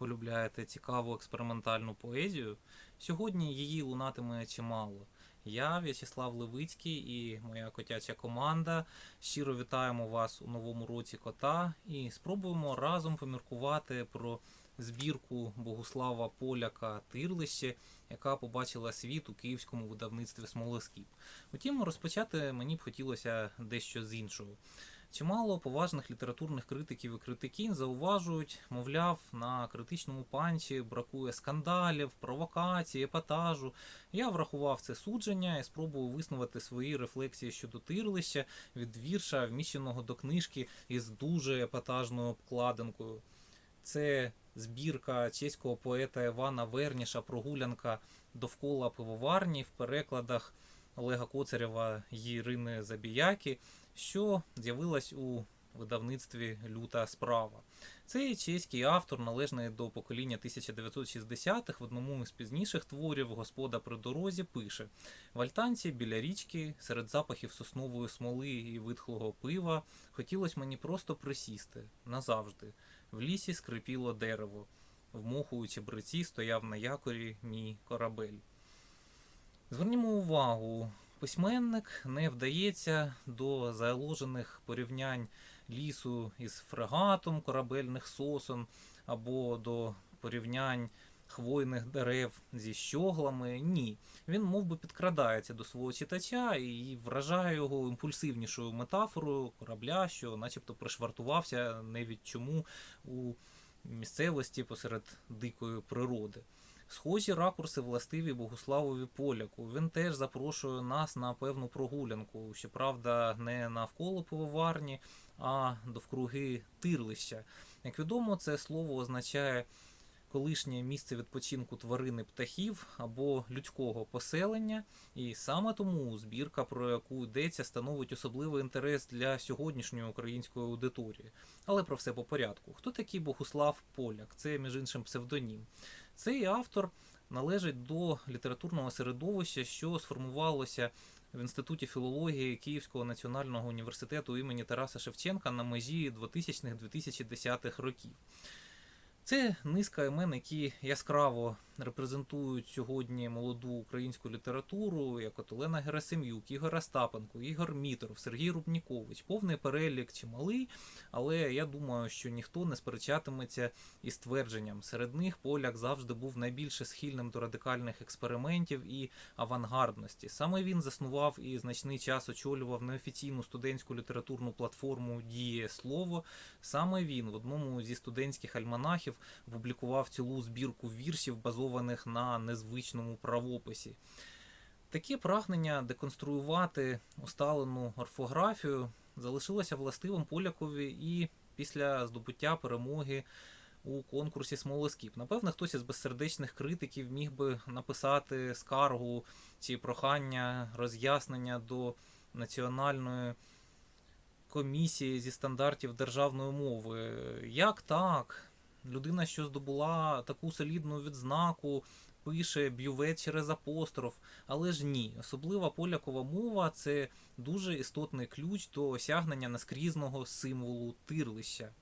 полюбляєте цікаву експериментальну поезію, сьогодні її лунатиме чимало. Я, В'ячеслав Левицький і моя котяча команда щиро вітаємо вас у новому році кота і спробуємо разом поміркувати про збірку Богуслава Поляка Тирлище, яка побачила світ у київському видавництві Смолоскіп. Утім, розпочати мені б хотілося дещо з іншого. Чимало поважних літературних критиків і критикінь зауважують, мовляв, на критичному панчі бракує скандалів, провокацій, епатажу. Я врахував це судження і спробував виснувати свої рефлексії щодо тирлища від вірша, вміщеного до книжки із дуже епатажною обкладинкою. Це збірка чеського поета Івана Верніша Прогулянка довкола пивоварні в перекладах Олега Коцарєва і Ірини Забіяки, що з'явилась у видавництві Люта справа. Цей чеський автор, належний до покоління 1960-х, в одному із пізніших творів Господа при дорозі пише: в альтанці біля річки, серед запахів соснової смоли і витхлого пива, хотілося мені просто присісти назавжди. В лісі скрипіло дерево, в моху у чебреці стояв на якорі мій корабель. Звернімо увагу, письменник не вдається до заложених порівнянь лісу із фрегатом корабельних сосон або до порівнянь хвойних дерев зі щоглами. Ні. Він мов би, підкрадається до свого читача і вражає його імпульсивнішою метафорою корабля, що начебто пришвартувався не від чому у місцевості посеред дикої природи. Схожі ракурси властиві Богуславові Поляку. Він теж запрошує нас на певну прогулянку, щоправда, не навколо пивоварні, а довкруги тирлища. Як відомо, це слово означає колишнє місце відпочинку тварини птахів або людського поселення, і саме тому збірка, про яку йдеться, становить особливий інтерес для сьогоднішньої української аудиторії. Але про все по порядку. Хто такий Богуслав Поляк? Це, між іншим, псевдонім. Цей автор належить до літературного середовища, що сформувалося в Інституті філології Київського національного університету імені Тараса Шевченка на межі 2000-2010 років. Це низка імен, які яскраво репрезентують сьогодні молоду українську літературу, як от Олена Герасим'юк, Ігор Остапенко, Ігор Міторов, Сергій Рубнікович. Повний перелік чималий, але я думаю, що ніхто не сперечатиметься із твердженням. Серед них поляк завжди був найбільше схильним до радикальних експериментів і авангардності. Саме він заснував і значний час очолював неофіційну студентську літературну платформу Діє Слово. Саме він в одному зі студентських альманахів опублікував цілу збірку віршів, базованих на незвичному правописі. Таке прагнення деконструювати усталену орфографію залишилося властивим Полякові і після здобуття перемоги у конкурсі Смолоскіп. Напевно, хтось із безсердечних критиків міг би написати скаргу чи прохання роз'яснення до національної комісії зі стандартів державної мови. Як так? Людина, що здобула таку солідну відзнаку, пише бювет через апостроф, але ж ні. Особлива полякова мова це дуже істотний ключ до осягнення наскрізного символу тирлища.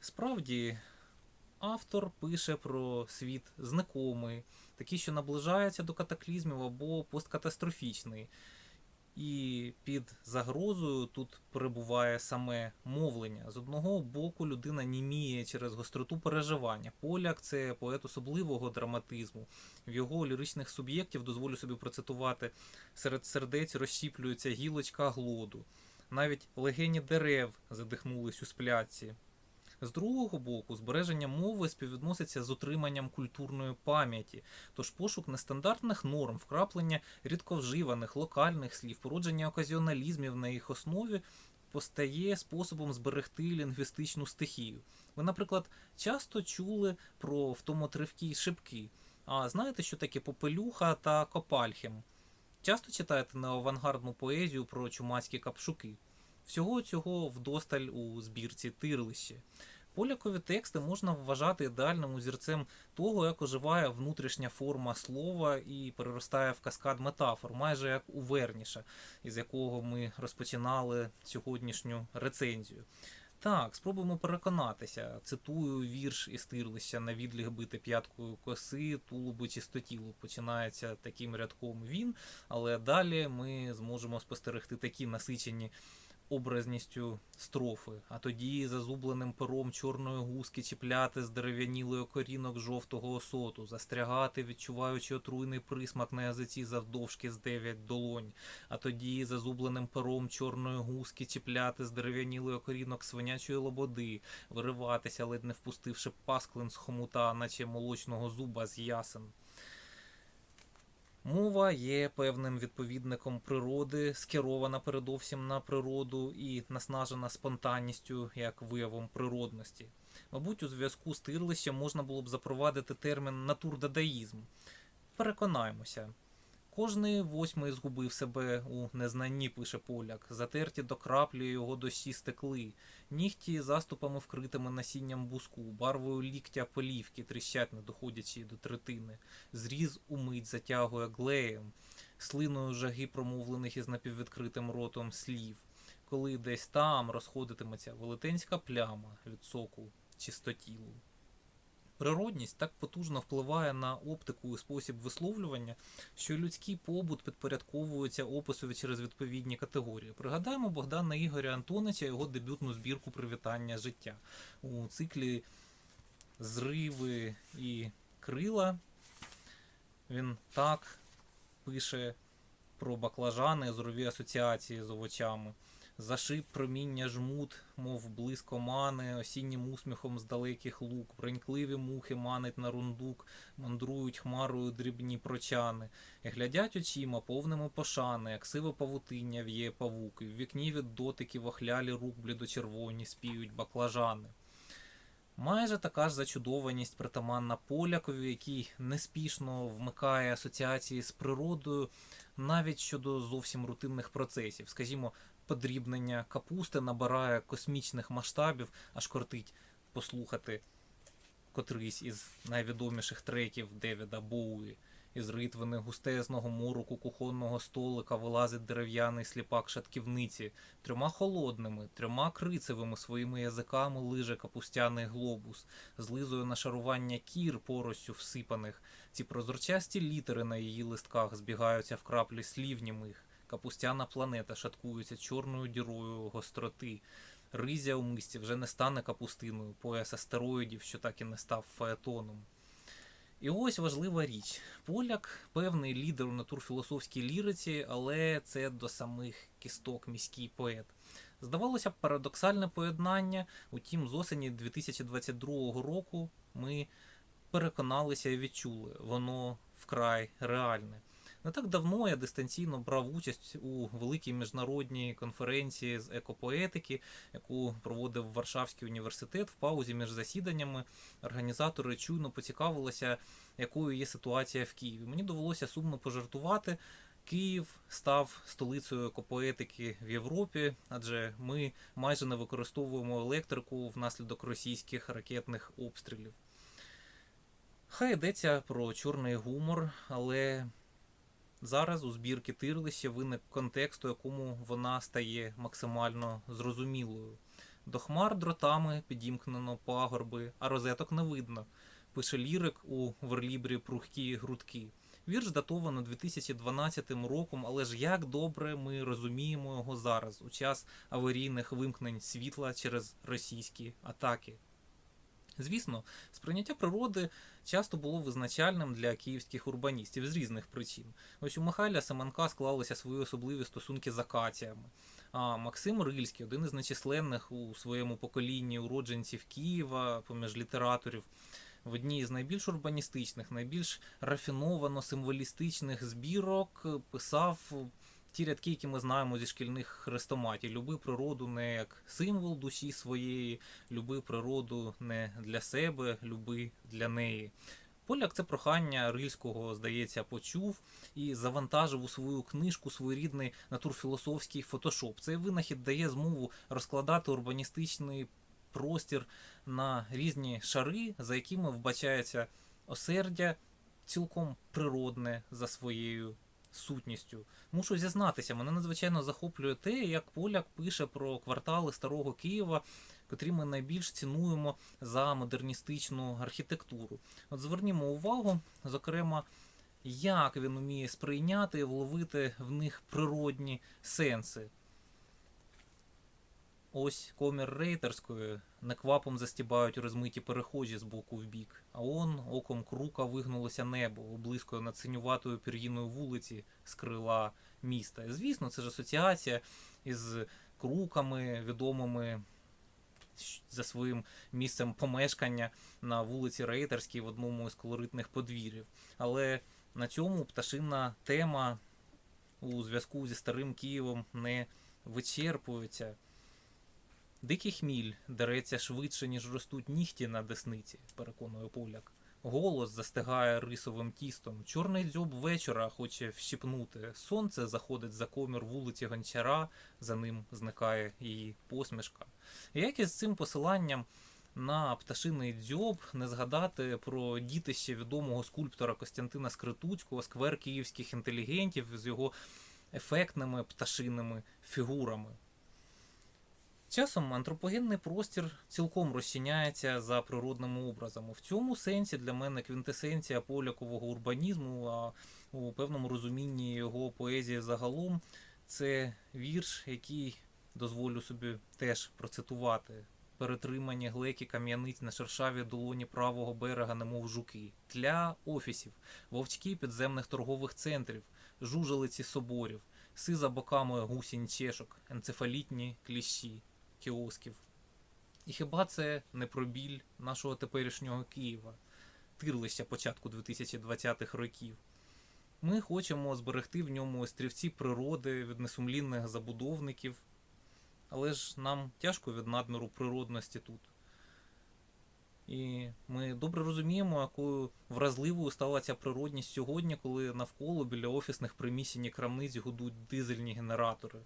Справді, автор пише про світ знакомий, такий, що наближається до катаклізмів або посткатастрофічний. І під загрозою тут перебуває саме мовлення. З одного боку, людина німіє через гостроту переживання. Поляк це поет особливого драматизму. В його ліричних суб'єктів дозволю собі процитувати: серед сердець розщіплюється гілочка глоду. Навіть легені дерев задихнулись у спляці. З другого боку, збереження мови співвідноситься з утриманням культурної пам'яті, тож пошук нестандартних норм, вкраплення рідковживаних локальних слів, породження оказіоналізмів на їх основі постає способом зберегти лінгвістичну стихію. Ви, наприклад, часто чули про втомотривкі шибки. А знаєте, що таке попелюха та копальхем? Часто читаєте неоавангардну поезію про чумацькі капшуки. Всього цього вдосталь у збірці тирлище. Полякові тексти можна вважати ідеальним узірцем того, як оживає внутрішня форма слова і переростає в каскад метафор, майже як у Верніша, із якого ми розпочинали сьогоднішню рецензію. Так, спробуємо переконатися. Цитую вірш із тирлища на відліг бити п'яткою коси, тулубу чистотілу. Починається таким рядком він, але далі ми зможемо спостерегти такі насичені образністю строфи, а тоді зазубленим пером чорної гуски чіпляти з дерев'янілої корінок жовтого осоту, застрягати, відчуваючи отруйний присмак на язиці завдовжки з дев'ять долонь, а тоді зазубленим пером чорної гуски чіпляти з дерев'янілої корінок свинячої лободи, вириватися, ледь не впустивши пасклин з хомута, наче молочного зуба з ясен. Мова є певним відповідником природи, скерована передовсім на природу і наснажена спонтанністю як виявом природності. Мабуть, у зв'язку з тирлищем можна було б запровадити термін натурдадаїзм. Переконаємося. Кожний восьмий згубив себе у незнанні, пише поляк, затерті до краплі його дощі стекли, нігті заступами вкритими насінням буску, барвою ліктя полівки тріщать, не доходячи до третини, зріз умить затягує глеєм, слиною жаги промовлених із напіввідкритим ротом слів, коли десь там розходитиметься велетенська пляма від соку чистотілу. Природність так потужно впливає на оптику і спосіб висловлювання, що людський побут підпорядковується описові через відповідні категорії. Пригадаємо Богдана Ігоря Антонича його дебютну збірку Привітання життя у циклі Зриви і крила. Він так пише про баклажани, зорові асоціації з овочами. Зашиб проміння жмут, мов близько мани, осіннім усміхом з далеких лук, бронькливі мухи манить на рундук, мандрують хмарою дрібні прочани, глядять очима, повними пошани, як сиве павутиння в'є павук, і в вікні від дотиків охлялі рук блідочервоні спіють баклажани. Майже така ж зачудованість притаманна полякові, який неспішно вмикає асоціації з природою навіть щодо зовсім рутинних процесів. Скажімо, подрібнення капусти набирає космічних масштабів, аж кортить послухати котрийсь із найвідоміших треків Девіда Боуї. Із ритвини густезного мороку кухонного столика вилазить дерев'яний сліпак шатківниці, трьома холодними, трьома крицевими своїми язиками лиже капустяний глобус, злизує нашарування кір поростю всипаних. Ці прозорчасті літери на її листках збігаються в краплі слів німих. Капустяна планета шаткується чорною дірою гостроти. Ризя у мисті вже не стане капустиною, пояс астероїдів, що так і не став фаетоном. І ось важлива річ. Поляк певний лідер у натурфілософській ліриці, але це до самих кісток міський поет. Здавалося б, парадоксальне поєднання. Утім, з осені 2022 року ми переконалися і відчули, воно вкрай реальне. Не так давно я дистанційно брав участь у великій міжнародній конференції з екопоетики, яку проводив Варшавський університет в паузі між засіданнями. Організатори чуйно поцікавилися, якою є ситуація в Києві. Мені довелося сумно пожартувати. Київ став столицею екопоетики в Європі, адже ми майже не використовуємо електрику внаслідок російських ракетних обстрілів. Хай йдеться про чорний гумор, але зараз у збірки тирлища виник контекст, у якому вона стає максимально зрозумілою. До хмар дротами підімкнено пагорби, а розеток не видно. Пише лірик у верлібрі прухкі грудки. Вірш датовано 2012 роком, але ж як добре ми розуміємо його зараз, у час аварійних вимкнень світла через російські атаки. Звісно, сприйняття природи часто було визначальним для київських урбаністів з різних причин. Ось у Михайля Семенка склалися свої особливі стосунки з акаціями. А Максим Рильський, один із нечисленних у своєму поколінні уродженців Києва, поміж літераторів, в одній з найбільш урбаністичних, найбільш рафіновано символістичних збірок писав ті рядки, які ми знаємо зі шкільних хрестоматій. Люби природу не як символ душі своєї, люби природу не для себе, люби для неї. Поляк це прохання Рильського, здається, почув і завантажив у свою книжку своєрідний натурфілософський фотошоп. Цей винахід дає змогу розкладати урбаністичний простір на різні шари, за якими вбачається осердя цілком природне за своєю сутністю. Мушу зізнатися, мене надзвичайно захоплює те, як поляк пише про квартали старого Києва котрі ми найбільш цінуємо за модерністичну архітектуру. От звернімо увагу, зокрема, як він уміє сприйняти і вловити в них природні сенси. Ось комір рейтерської неквапом застібають розмиті перехожі з боку в бік, а он оком крука вигнулося небо, облискою над синюватою пір'їною вулиці з крила міста. І, звісно, це ж асоціація із круками, відомими за своїм місцем помешкання на вулиці Рейтерській в одному із колоритних подвір'їв. Але на цьому пташина тема у зв'язку зі старим Києвом не вичерпується. Дикий хміль дереться швидше, ніж ростуть нігті на десниці, переконує поляк. Голос застигає рисовим тістом. Чорний дзьоб вечора хоче вщипнути. Сонце заходить за комір вулиці Гончара, за ним зникає її посмішка. Як із цим посиланням на пташиний дзьоб не згадати про дітище відомого скульптора Костянтина Скритуцького, сквер київських інтелігентів з його ефектними пташиними фігурами. Часом антропогенний простір цілком розчиняється за природними образами. В цьому сенсі для мене квінтесенція полякового урбанізму, а у певному розумінні його поезії загалом, це вірш, який дозволю собі теж процитувати. Перетримані глеки кам'яниць на шершавій долоні правого берега, немов жуки, тля офісів, вовчки підземних торгових центрів, жужелиці соборів, си за боками гусінь чешок, енцефалітні кліщі кіосків. І хіба це не про біль нашого теперішнього Києва, тирлища початку 2020-х років? Ми хочемо зберегти в ньому острівці природи від несумлінних забудовників, але ж нам тяжко від надміру природності тут. І ми добре розуміємо, якою вразливою стала ця природність сьогодні, коли навколо біля офісних приміщень і крамниць гудуть дизельні генератори.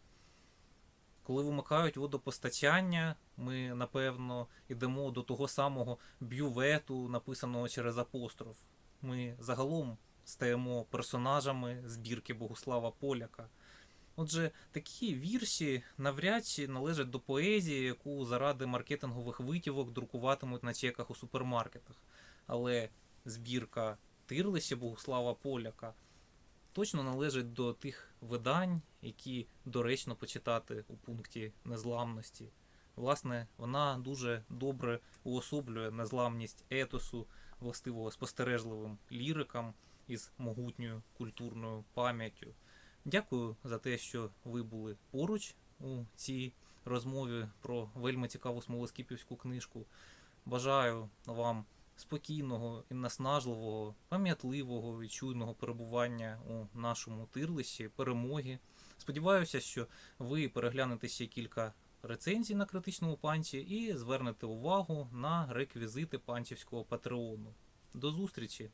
Коли вимикають водопостачання, ми напевно йдемо до того самого бювету, написаного через апостроф. Ми загалом стаємо персонажами збірки Богуслава Поляка. Отже, такі вірші навряд чи належать до поезії, яку заради маркетингових витівок друкуватимуть на чеках у супермаркетах. Але збірка Тирлище Богуслава Поляка точно належить до тих видань, які доречно почитати у пункті незламності. Власне, вона дуже добре уособлює незламність етосу, властивого спостережливим лірикам із могутньою культурною пам'яттю. Дякую за те, що ви були поруч у цій розмові про вельми цікаву смолоскипівську книжку. Бажаю вам спокійного і наснажливого, пам'ятливого і чуйного перебування у нашому тирлисі, перемоги. Сподіваюся, що ви переглянете ще кілька рецензій на критичному панці і звернете увагу на реквізити панчівського патреону. До зустрічі!